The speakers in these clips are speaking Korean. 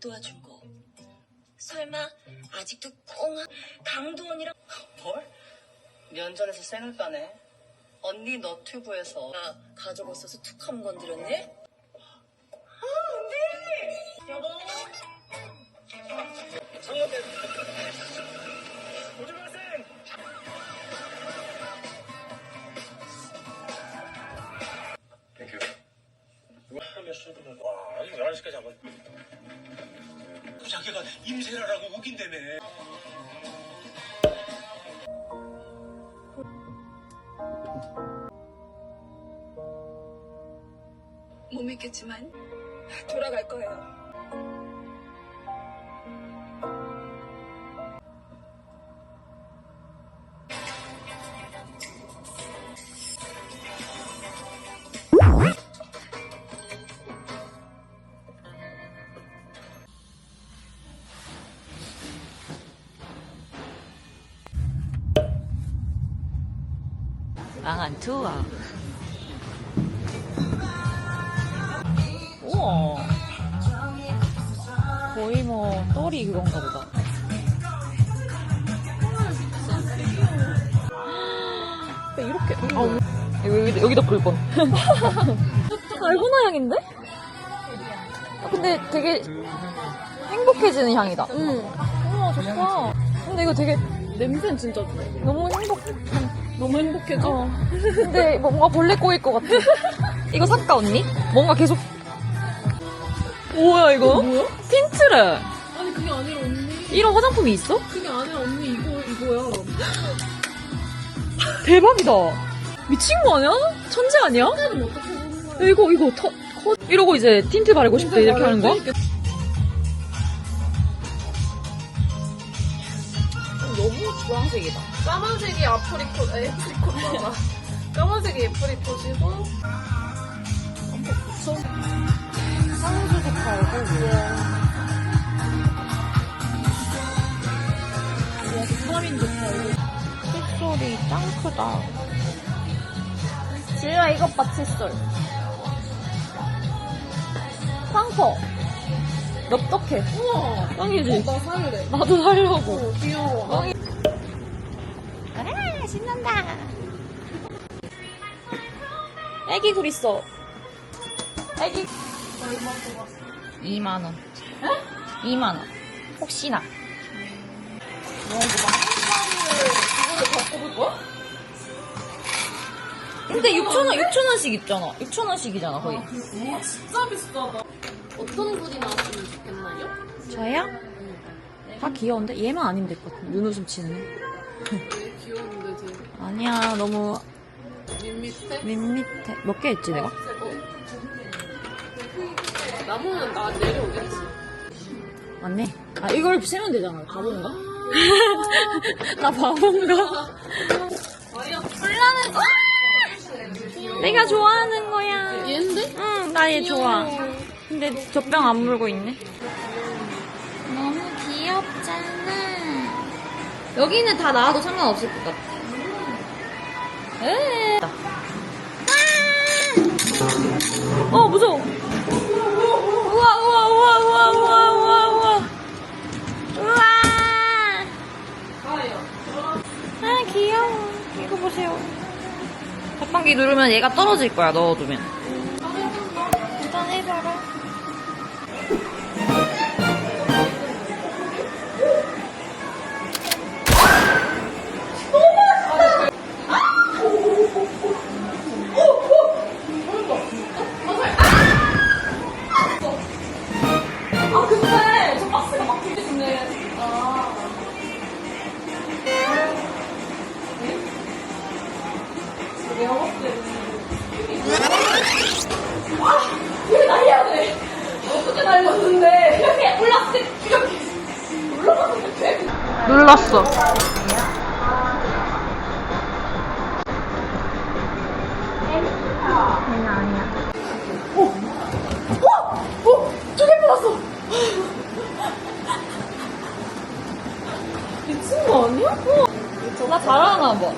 도와준 거. 설마 아직도 꽁한 강도원이랑 뭘? 면전에서 쌩을 까네. 언니 너튜브에서 나 가족 없어서 툭 하면 건드렸니? 와, 이거 11시까지 한번. 그 자기가 임세라라고 우긴다며. 못 믿겠지만 돌아갈 거예요. 망한 투어. 우와. 거의 뭐, 떨이 그건가 보다. 이렇게. 아, 여기, 여기도 볼 뻔. 달고나 향인데? 아, 근데 되게 행복해지는 향이다. 응. 우와, 좋다. 근데 이거 되게 냄새는 진짜 너무 행복, 너무 행복해져. 어. 근데 뭔가 벌레 꼬일 것 같아. 이거 살까 언니? 뭔가 계속 뭐야 이거? 뭐야? 틴트래. 아니 그게 아니라 언니. 이런 화장품이 있어? 그게 아니라 언니 이거 이거야. 대박이다. 미친 거 아니야? 천재 아니야? 이거 이거 터, 커 이러고 이제 틴트 바르고 싶다 이렇게 하는 거야? 주황색이다. 까만색이 아프리콧, 에 프리콧이잖아. 까만색이 애프리콧이고. 향수도 팔고 비타민도 팔고. 칫솔이 짱 크다. 지우야 이것 봐 칫솔. 상퍼. 엽떡해. 우와. 짱이지? 나 살래. 나도 살려고. 어, 귀여워. 짱이. 신난다. 애기 굴 있어. 애기. 2만 원. 2만 원. 혹시나. 근데 6,000원, 6,000원씩 있잖아. 6,000원씩이잖아, 거의. 와, 진짜 비싸다. 어떤 분이 나왔으면 좋겠나요? 저요? 다 귀여운데? 얘만 아니면 될 것 같아. 눈웃음 치는 애. 귀여운데, 되게. 아니야, 너무 밋밋해? 밋밋해. 몇 개 했지, 내가? 어? 나무는 나 내려오겠지. 맞네. 아, 이걸 세면 되잖아. 바본가? 나 바본가? 아니야. 몰라는 거. 내가 좋아하는 거야. 얘인데? 응, 나 얘 좋아. 근데 젖병 안 물고 있네. 너무 귀엽잖아. 여기는 다 나와도 상관없을 것 같아. 에. 어, 무서워. 우와, 우와, 우와, 우와, 우와, 우와, 우와. 우와. 아, 귀여워. 이거 보세요. 자판기 누르면 얘가 떨어질 거야, 넣어두면. 일단 해봐라. 불었어! 미친 거 아니야? 어. 나 잘하나 봐.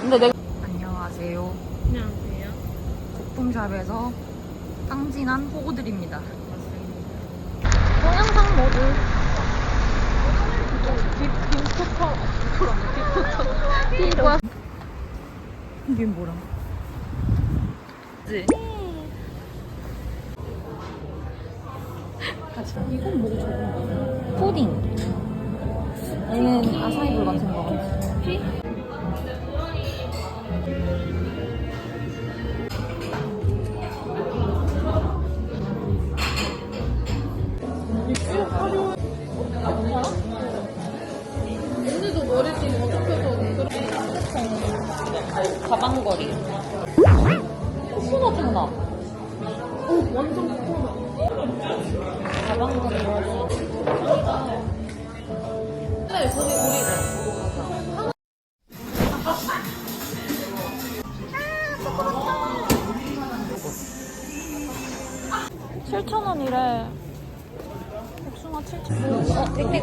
근데 내가. 안녕하세요. 안녕하세요. 제품샵에서 탕진한 호구들입니다. 동영 뭐지? 빅 이게 뭐라? 지 이건 뭐고 저건 푸딩. 얘는 아사이볼 같은 거. 피? 7,000원이래. 복숭아 7,000원. 어, 땡땡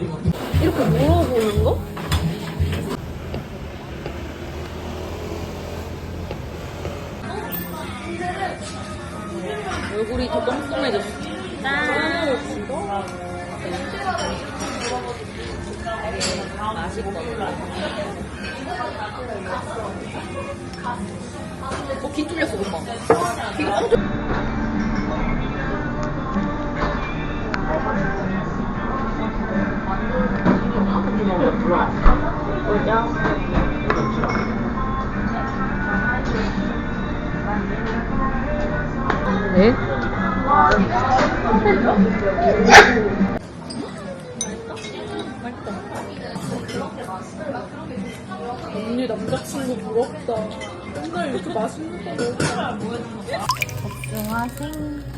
렇게 물어보는 거? 얼굴이 더 똥똥해졌어. 짠! 맛있겠다. 어, 귀 뚫렸어, 오빠. 귀가 뻥 뚫- 네? 부럽다 맨날 이렇게 맛있는 거 먹어 복숭아 생.